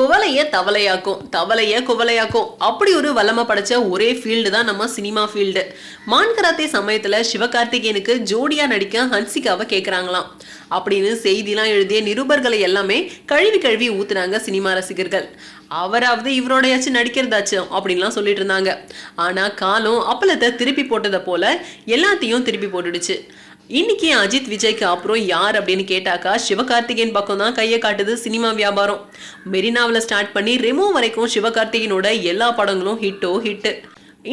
குவலைய தவளையாக்கும் தவளைய குவலையாக்கும். அப்படி ஒரு வல்லமை படைச்ச ஒரே ஃபீல்டு தான் நம்ம சினிமா ஃபீல்டு மான்கராத்தே சமயத்தில் சமயத்துல சிவகார்த்திகேயனுக்கு ஜோடியா நடிக்க ஹன்சிகாவை கேட்குறாங்களாம் அப்படின்னு செய்திலாம் எழுதிய நிருபர்களை எல்லாமே கழுவி கழுவி ஊத்துனாங்க சினிமா ரசிகர்கள். அவராவது இவரோடையாச்சும் நடிக்கிறதாச்சும் அப்படின்லாம் சொல்லிட்டு இருந்தாங்க. ஆனா காலம் அப்பளத்தை திருப்பி போட்டதை போல எல்லாத்தையும் திருப்பி போட்டுடுச்சு. இன்னைக்கு அஜித் விஜய்க்கு அப்புறம் யார் அப்படின்னு கேட்டாக்கா சிவகார்த்திகேயன் பக்கம் தான் கையை காட்டுது சினிமா வியாபாரம். மெரினாவில் ஸ்டார்ட் பண்ணி ரெமோ வரைக்கும் சிவகார்த்திகேயனோட எல்லா படங்களும் ஹிட்டோ ஹிட்டு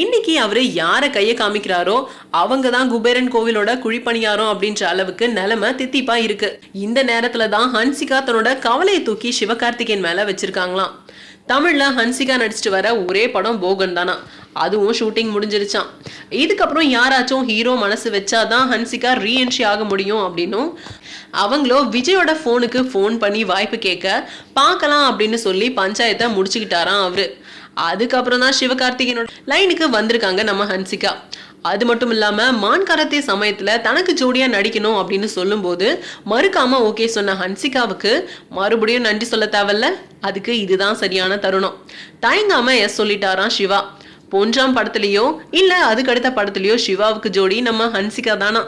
இன்னைக்கு அவர் யாரை கையை காமிக்கிறாரோ அவங்க தான் குபேரன் கோவிலோட குழிப்பணியாரம் அப்படின்ற அளவுக்கு நிலைமை தித்திப்பா இருக்கு. இந்த நேரத்துல தான் ஹன்சிகா தன்னோட கவலையை தூக்கி சிவகார்த்திகேயன் மேல வச்சிருக்காங்களாம். தமிழ்ல ஹன்சிகா நடிச்சிட்டு வர ஒரே படம் போகன் தானா. அதுவும் ஷூட்டிங் முடிஞ்சிருச்சான் இதுக்கப்புறம் யாராச்சும் ஹீரோ மனசு வச்சாதான் ஹன்சிகா ரீஎன்ட்ரி ஆக முடியும் அப்படின்னும். அவங்களோ விஜயோட ஃபோனுக்கு ஃபோன் பண்ணி வாய்ப்பு கேட்க பார்க்கலாம் அப்படின்னு சொல்லி பஞ்சாயத்தை முடிச்சுக்கிட்டாராம் அவரு. அதுக்கப்புறம் தான் சிவகார்த்திகேயனோட லைனுக்கு வந்திருக்காங்க நம்ம ஹன்சிகா. அது மட்டும் இல்லாம மான் சமயத்தில் சமயத்துல தனக்கு ஜோடியா நடிக்கணும் அப்படின்னு சொல்லும்போது மறுக்காம ஓகே சொன்ன ஹன்சிகாவுக்கு மறுபடியும் நன்றி சொல்ல தேவையில்ல. அதுக்கு இதுதான் சரியான தருணம். தயங்காம எஸ் சொல்லிட்டாராம் சிவா? பொன்றாம் படத்துலயோ இல்ல அதுக்கு அடுத்த படத்துலயோ சிவாவுக்கு ஜோடி நம்ம ஹன்சிகா தானா?